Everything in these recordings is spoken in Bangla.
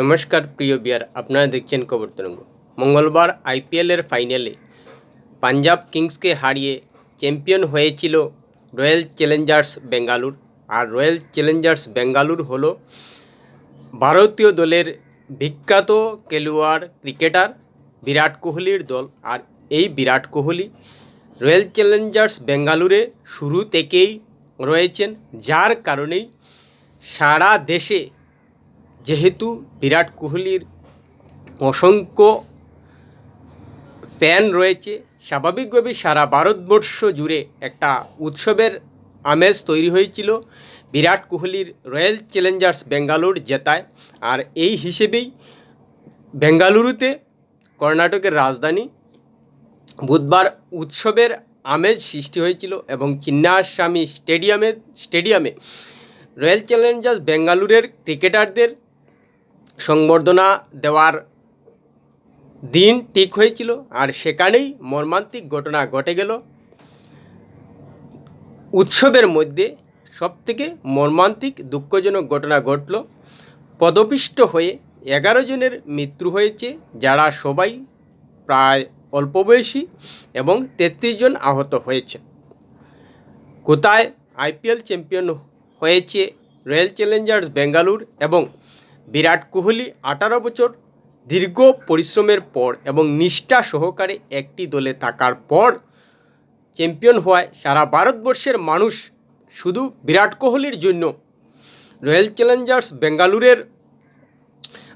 নমস্কার, প্রিয় বিয়ার। আপনারা দেখছেন খবর তরঙ্গ। মঙ্গলবার আইপিএলের ফাইনালে পাঞ্জাব কিংসকে হারিয়ে চ্যাম্পিয়ন হয়েছিল রয়্যাল চ্যালেঞ্জার্স বেঙ্গালুর। আর রয়্যাল চ্যালেঞ্জার্স বেঙ্গালুর হলো ভারতীয় দলের বিখ্যাত খেলোয়াড় ক্রিকেটার বিরাট কোহলির দল। আর এই বিরাট কোহলি রয়্যাল চ্যালেঞ্জার্স বেঙ্গালুরে শুরু থেকেই রয়েছেন, যার কারণেই সারা দেশে যেহেতু বিরাট কোহলির অসংখ্য ফ্যান রয়েছে, স্বাভাবিকভাবেই সারা ভারতবর্ষ জুড়ে একটা উৎসবের আমেজ তৈরি হয়েছিল। বিরাট কোহলির রয়্যাল চ্যালেঞ্জার্স বেঙ্গালুর জেতায়। আর এই হিসেবেই বেঙ্গালুরুতে কর্ণাটকের রাজধানী বুধবার উৎসবের আমেজ সৃষ্টি হয়েছিল এবং চিন্নাস্বামী স্টেডিয়ামে স্টেডিয়ামে রয়্যাল চ্যালেঞ্জার্স বেঙ্গালুরের ক্রিকেটারদের সংবর্ধনা দেওয়ার দিন ঠিক হয়েছিল আর সেখানেই মর্মান্তিক ঘটনা ঘটে গেল। উৎসবের মধ্যে সবথেকে মর্মান্তিক দুঃখজনক ঘটনা ঘটল। পদপিষ্ট হয়ে এগারো জনের মৃত্যু হয়েছে, যারা সবাই প্রায় অল্প বয়সী এবং তেত্রিশ জন আহত হয়েছে। কোথায় আইপিএল চ্যাম্পিয়ন হয়েছে রয়্যাল চ্যালেঞ্জার্স বেঙ্গালুর এবং বিরাট কোহলি আঠারো বছর দীর্ঘ পরিশ্রমের পর এবং নিষ্ঠা সহকারে একটি দলে থাকার পর চ্যাম্পিয়ন হওয়ায় সারা ভারতবর্ষের মানুষ শুধু বিরাট কোহলির জন্য রয়্যাল চ্যালেঞ্জার্স বেঙ্গালুরের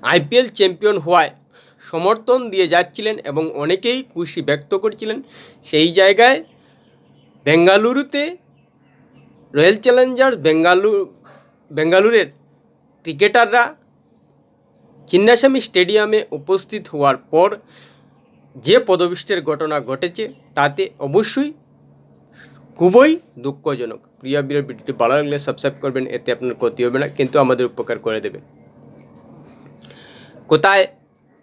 আইপিএল চ্যাম্পিয়ন হওয়ায় সমর্থন দিয়ে যাচ্ছিলেন এবং অনেকেই খুশি ব্যক্ত করছিলেন। সেই জায়গায় বেঙ্গালুরুতে রয়্যাল চ্যালেঞ্জার্স বেঙ্গালুর বেঙ্গালুরের ক্রিকেটাররা চিন্নাস্বামী স্টেডিয়ামে উপস্থিত হওয়ার পর যে পদবিষ্টের ঘটনা ঘটেছে, তাতে অবশ্যই খুবই দুঃখজনক। প্রিয় বিরোধ ভিডিওটি ভালো লাগলে সাবস্ক্রাইব করবেন, এতে আপনার ক্ষতি হবে না, কিন্তু আমাদের উপকার করে দেবেন। কোথায়?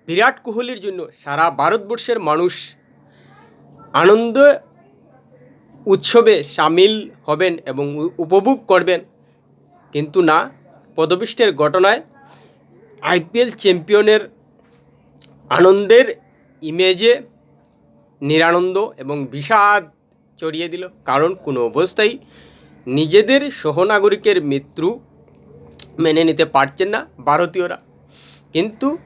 বিরাট কোহলির জন্য সারা ভারতবর্ষের মানুষ আনন্দ উৎসবে সামিল হবেন এবং উপভোগ করবেন। কিন্তু না পদবিষ্টের ঘটনায় আইপিএল চ্যাম্পিয়নের আনন্দের ইমেজে নিরানন্দ এবং বিষাদ চড়িয়ে দিল। কারণ কোনো অবস্থায় নিজেদের সহনাগরিকের মৃত্যু মেনে নিতে পারছেন না ভারতীয়রা। কিন্তু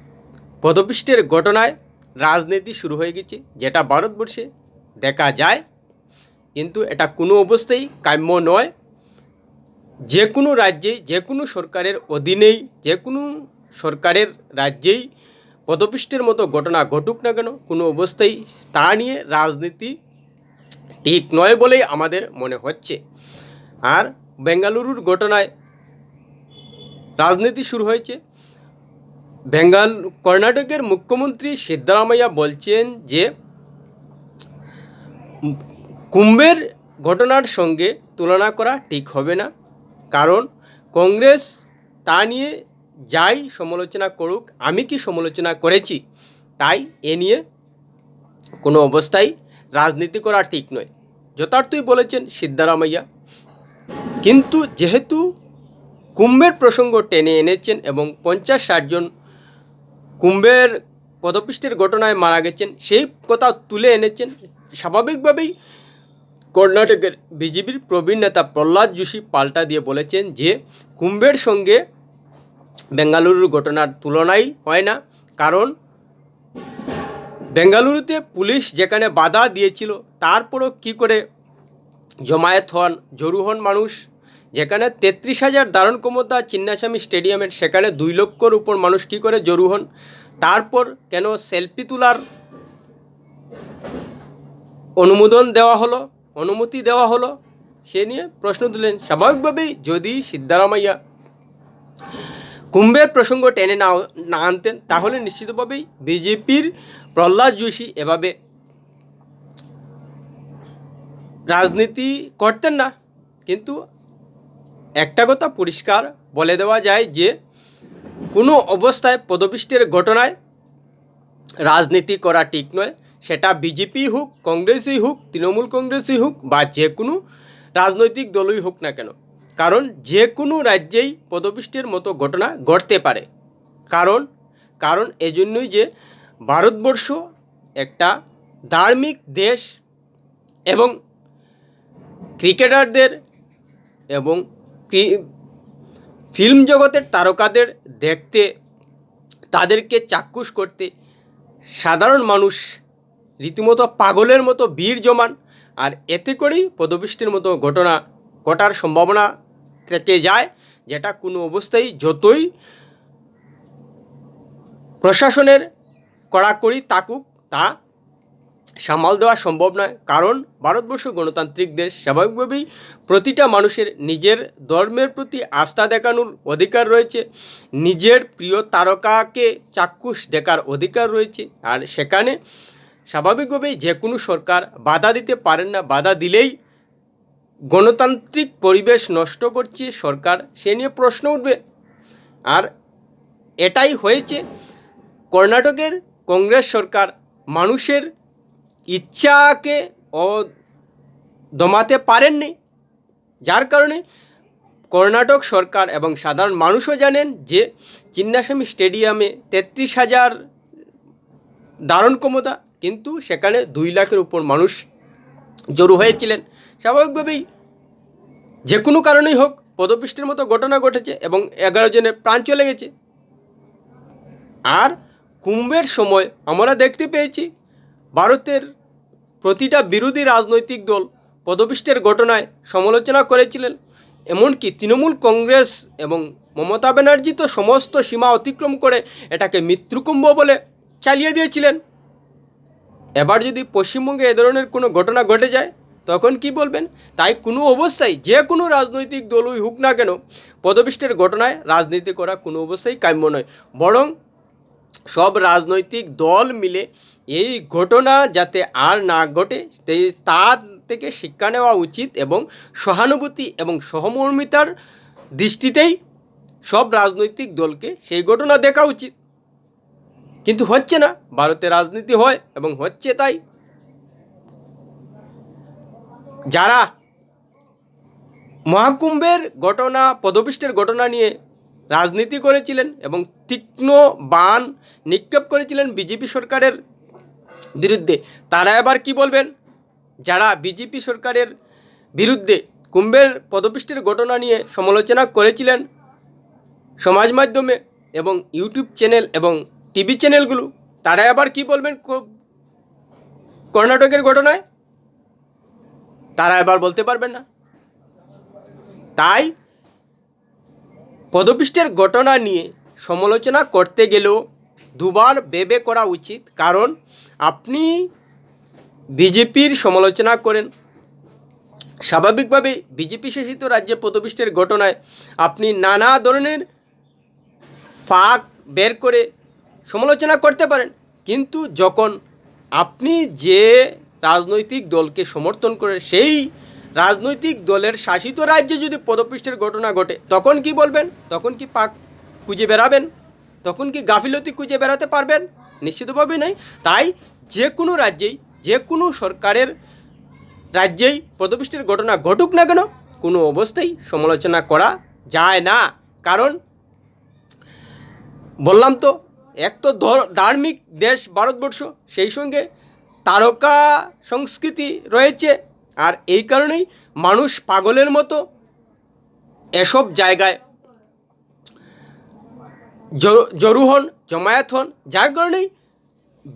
পদপিষ্টের ঘটনায় রাজনীতি শুরু হয়ে গেছে, যেটা ভারতবর্ষে দেখা যায়। কিন্তু এটা কোনো অবস্থায় কাম্য নয়। যে কোনো রাজ্যেই যে কোনো সরকারের অধীনেই, যে কোনো সরকারের রাজ্যেই পদপিষ্টের মতো ঘটনা ঘটুক না কেন, কোনো অবস্থায় তা নিয়ে রাজনীতি ঠিক নয় বলেই আমাদের মনে হচ্ছে। আর বেঙ্গালুরুর ঘটনায় রাজনীতি শুরু হয়েছে। বেঙ্গাল, কর্ণাটকের মুখ্যমন্ত্রী সিদ্ধারামাইয়া বলছেন যে, কুম্ভের ঘটনার সঙ্গে তুলনা করা ঠিক হবে না। কারণ কংগ্রেস তা নিয়ে যাই সমালোচনা করুক, আমি কি সমালোচনা করেছি? তাই এ নিয়ে কোনো অবস্থায় রাজনীতি করা ঠিক নয়। যথার্থই বলেছেন সিদ্ধারামাইয়া। কিন্তু যেহেতু কুম্ভের প্রসঙ্গ টেনে এনেছেন এবং পঞ্চাশ ষাটজন কুম্ভের পদপিষ্টের ঘটনায় মারা গেছেন, সেই কথা তুলে এনেছেন স্বাভাবিকভাবেই কর্ণাটকের বিজেপির প্রবীণ নেতা প্রহ্লাদ যোশী পাল্টা দিয়ে বলেছেন যে, কুম্ভের সঙ্গে বেঙ্গালুরুর ঘটনার তুলনাই হয় না, কারণ বেঙ্গালুরুতে পুলিশ যেখানে বাধা দিয়েছিল, তারপরও কি করে জমায়েত হন জড়ো হন মানুষ? যেখানে তেত্রিশ হাজার ধারণ ক্ষমতা চিন্নাস্বামী স্টেডিয়ামের, সেখানে দুই লক্ষর উপর মানুষ কী করে জরু হন? তারপর কেন সেলফি তোলার অনুমোদন দেওয়া হলো, অনুমতি দেওয়া হলো? সে নিয়ে প্রশ্ন তুলেন স্বাভাবিকভাবেই যদি সিদ্ধারামাইয়া। কুম্ভের প্রসঙ্গ টেনে না না আনতেন, তাহলে নিশ্চিতভাবেই বিজেপির প্রহ্লাদ যোশী এভাবে রাজনীতি করতেন না। কিন্তু একটা কথা পরিষ্কার বলে দেওয়া যায় যে, কোনো অবস্থায় পদপিষ্টের ঘটনায় রাজনীতি করা ঠিক নয়। সেটা বিজেপি হোক, কংগ্রেসই হোক, তৃণমূল কংগ্রেসই হোক বা যে কোনো রাজনৈতিক দলই হোক না কেন। কারণ যে কোনো রাজ্যেই পদপিষ্টের মতো ঘটনা ঘটতে পারে। কারণ কারণ এজন্যই যে ভারতবর্ষ একটা ধার্মিক দেশ এবং ক্রিকেটারদের এবং ফিল্ম জগতের তারকাদের দেখতে, তাদেরকে চাক্ষুষ করতে সাধারণ মানুষ রীতিমতো পাগলের মতো ভিড় জমান আর এতে করেই পদপিষ্টের মতো ঘটনা ঘটার সম্ভাবনা থেকে যায়, যেটা কোনো অবস্থায় যতই প্রশাসনের কড়াকড়ি থাকুক তা সামাল দেওয়া সম্ভব নয়। কারণ ভারতবর্ষ গণতান্ত্রিক দেশ, স্বাভাবিকভাবেই প্রতিটা মানুষের নিজের ধর্মের প্রতি আস্থা দেখানোর অধিকার রয়েছে। নিজের প্রিয় তারকাকে চাক্ষুষ দেখার অধিকার রয়েছে। আর সেখানে স্বাভাবিকভাবেই যে কোনো সরকার বাধা দিতে পারেন না, বাধা দিলেই গণতান্ত্রিক পরিবেশ নষ্ট করছে সরকার, সে নিয়ে প্রশ্ন উঠবে। আর এটাই হয়েছে, কর্ণাটকের কংগ্রেস সরকার মানুষের ইচ্ছাকে ও দমাতে পারেননি। যার কারণে কর্ণাটক সরকার এবং সাধারণ মানুষও জানেন যে চিন্নাস্বামী স্টেডিয়ামে তেত্রিশ হাজার ধারণ ক্ষমতা, কিন্তু সেখানে দুই লাখের উপর মানুষ জড়ো হয়েছিলেন। স্বাভাবিকভাবেই যে কোনো কারণেই হোক পদপৃষ্ঠের মতো ঘটনা ঘটেছে এবং এগারো জনের প্রাণ চলে গেছে। আর কুম্ভের সময় আমরা দেখতে পেয়েছি, ভারতের প্রতিটা বিরোধী রাজনৈতিক দল পদপিষ্টের ঘটনায় সমালোচনা করেছিলেন। এমনকি তৃণমূল কংগ্রেস এবং মমতা ব্যানার্জি তো সমস্ত সীমা অতিক্রম করে এটাকে মৃত্যুকুম্ভ বলে চালিয়ে দিয়েছিলেন। এবার যদি পশ্চিমবঙ্গে এ ধরনের কোনো ঘটনা ঘটে যায়, তখন কি বলবেন? তাই কোনো অবস্থায় যে কোনো রাজনৈতিক দলই হোক না কেন, পদপিষ্টের ঘটনায় রাজনীতি করা কোনো অবস্থায় কাম্য নয়। বরং সব রাজনৈতিক দল মিলে এই ঘটনা যাতে আর না ঘটে, তে- তা থেকে শিক্ষা নেওয়া উচিত এবং সহানুভূতি এবং সহমর্মিতার দৃষ্টিতেই সব রাজনৈতিক দলকে সেই ঘটনা দেখা উচিত। কিন্তু হচ্ছে না। ভারতে রাজনীতি হয় এবং হচ্ছে তাই। যারা মহাকুম্ভের ঘটনা, পদপিষ্টের ঘটনা নিয়ে রাজনীতি করেছিলেন এবং তীক্ষ্ণ বান নিক্ষেপ করেছিলেন বিজেপি সরকারের বিরুদ্ধে, তারা এবার কি বলবেন? যারা বিজেপি সরকারের বিরুদ্ধে কুম্ভের পদপিষ্টের ঘটনা নিয়ে সমালোচনা করেছিলেন সমাজ মাধ্যমে এবং ইউটিউব চ্যানেল এবং টিভি চ্যানেলগুলো, তারা আবার কি বলবেন কর্ণাটকের ঘটনায়? তারা এবার বলতে পারবেন না। তাই, পদপিষ্টের ঘটনা নিয়ে সমালোচনা করতে গেলেও দুবার ভেবে করা উচিত, কারণ আপনি বিজেপির সমালোচনা করেন। স্বাভাবিকভাবে বিজেপি শাসিত রাজ্যে পদপিষ্টের ঘটনায় আপনি নানা ধরনের ফাঁক বের করে সমালোচনা করতে পারেন। কিন্তু যখন আপনি যে রাজনৈতিক দলকে সমর্থন করে সেই রাজনৈতিক দলের শাসিত রাজ্যে যদি পদপৃষ্ঠের ঘটনা ঘটে, তখন কি বলবেন? তখন কি পাক খুঁজে বেড়াবেন? তখন কি গাফিলতি খুঁজে বেড়াতে পারবেন? নিশ্চিতভাবে নেই। তাই যে কোনো রাজ্যেই, যে কোনো সরকারের রাজ্যেই পদপৃষ্ঠের ঘটনা ঘটুক না কেন, কোনো অবস্থায় সমালোচনা করা যায় না। কারণ বললাম তো এক তো ধর- ধার্মিক দেশ ভারতবর্ষ, সেই সঙ্গে তারকা সংস্কৃতি রয়েছে। আর এই কারণেই মানুষ পাগলের মতো এসব জায়গায় জ- জড়ো হন, জমায়েত হন, যার কারণেই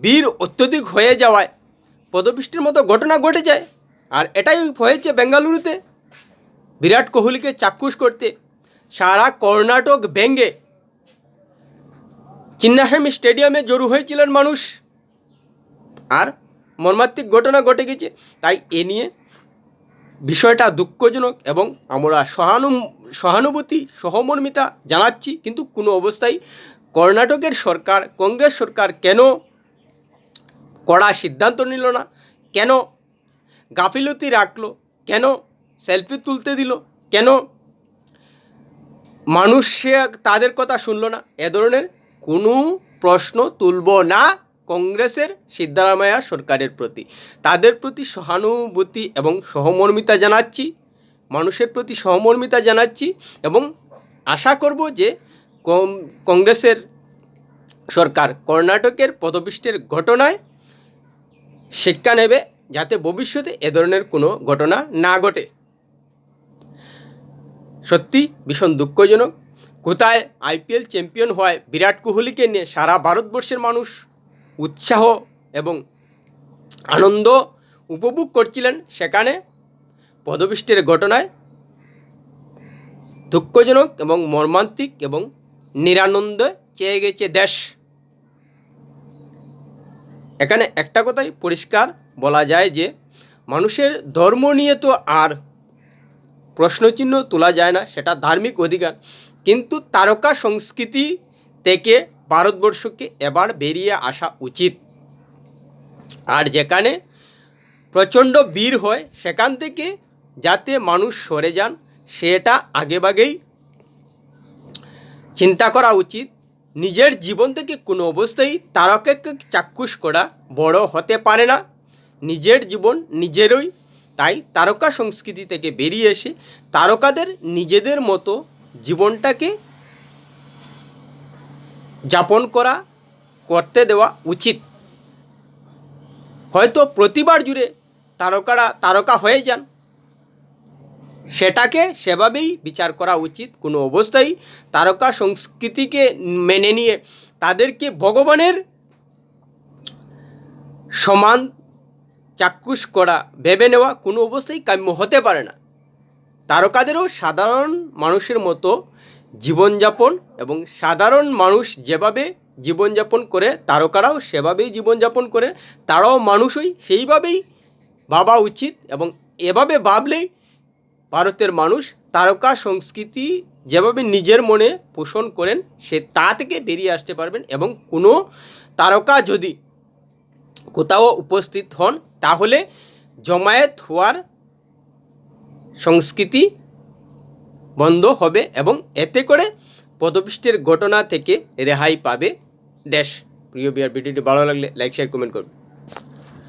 বীর অত্যধিক হয়ে যাওয়ায় পদপৃষ্ঠের মতো ঘটনা ঘটে যায়। আর এটাই হয়েছে বেঙ্গালুরুতে। বিরাট কোহলিকে চাক্ষুষ করতে সারা কর্ণাটক ব্যঙ্গে চিন্নাস্বামী স্টেডিয়ামে জড়ো হয়েছিলেন মানুষ। আর মর্মান্তিক ঘটনা ঘটে গেছে, তাই এ নিয়ে বিষয়টা দুঃখজনক এবং আমরা সহানু সহানুভূতি সহমর্মিতা জানাচ্ছি, কিন্তু কোনো অবস্থায় কর্ণাটকের সরকার, কংগ্রেস সরকার কেন কড়া সিদ্ধান্ত নিল না? কেন গাফিলতি রাখল? কেন সেলফি তুলতে দিল? কেন মানুষ তাদের কথা শুনলো না? এ ধরনের কোনো প্রশ্ন তুলব না কংগ্রেসের সিদ্ধারামায়া সরকারের প্রতি। তাদের প্রতি সহানুভূতি এবং সহমর্মিতা জানাচ্ছি, মানুষের প্রতি সহমর্মিতা জানাচ্ছি এবং আশা করব যে কংগ্রেসের সরকার কর্ণাটকের পদপিষ্টের ঘটনায় শিক্ষা নেবে যাতে ভবিষ্যতে এ ধরনের কোনো ঘটনা না ঘটে। সত্যি ভীষণ দুঃখজনক। কোথায় আইপিএল চ্যাম্পিয়ন হওয়ায় বিরাট কোহলিকে নিয়ে সারা ভারতবর্ষের মানুষ উৎসাহ এবং আনন্দ উপভোগ করছিলেন সেখানে পদপিষ্টের ঘটনায় দুঃখজনক এবং মর্মান্তিক এবং নিরানন্দে চেয়ে গেছে দেশ। এখানে একটা কথাই পরিষ্কার বলা যায় যে মানুষের ধর্ম নিয়ে তো আর প্রশ্নচিহ্ন তোলা যায় না, সেটা ধার্মিক অধিকার। কিন্তু তারকা সংস্কৃতি থেকে ভারতবর্ষকে এবার বেরিয়ে আসা উচিত। আর যেখানে প্রচণ্ড ভিড় হয়, সেখান থেকে যাতে মানুষ সরে যান, সেটা আগেভাগেই চিন্তা করা উচিত। নিজের জীবন থেকে কোনো অবস্থায় তারকাকে চাক্ষুষ করা বড় হতে পারে না। নিজের জীবন নিজেরই। তাই তারকা সংস্কৃতি থেকে বেরিয়ে এসে তারকাদের নিজেদের মতো জীবনটাকে যাপন করা, করতে দেওয়া উচিত। হয়তো প্রতিবার জুড়ে তারকারা তারকা হয়ে যান। সেটাকে সেভাবেই বিচার করা উচিত। কোনো অবস্থায় তারকা সংস্কৃতিকে মেনে নিয়ে তাদেরকে ভগবানের সমান চাক্ষুষ করা, ভেবে নেওয়া কোনো অবস্থায় কাম্য হতে পারে না। তারকাদেরও সাধারণ মানুষের মতো জীবনযাপন এবং সাধারণ মানুষ যেভাবে জীবনযাপন করে, তারকারাও সেভাবেই জীবনযাপন করে, তারাও মানুষই সেইভাবেই ভাবা উচিত এবং এভাবে ভাবলেই ভারতের মানুষ তারকা সংস্কৃতি যেভাবে নিজের মনে পোষণ করেন, সে তা থেকে বেরিয়ে আসতে পারবেন এবং কোনো তারকা যদি কোথাও উপস্থিত হন, তাহলে জমায়েত হওয়ার সংস্কৃতি বন্ধ হবে এবং এতে করে পদপিষ্টের ঘটনা থেকে রেহাই পাবে। দেশ, প্রিয় বিয়ার ভিডিওটি ভালো লাগলে লাইক শেয়ার কমেন্ট করবে।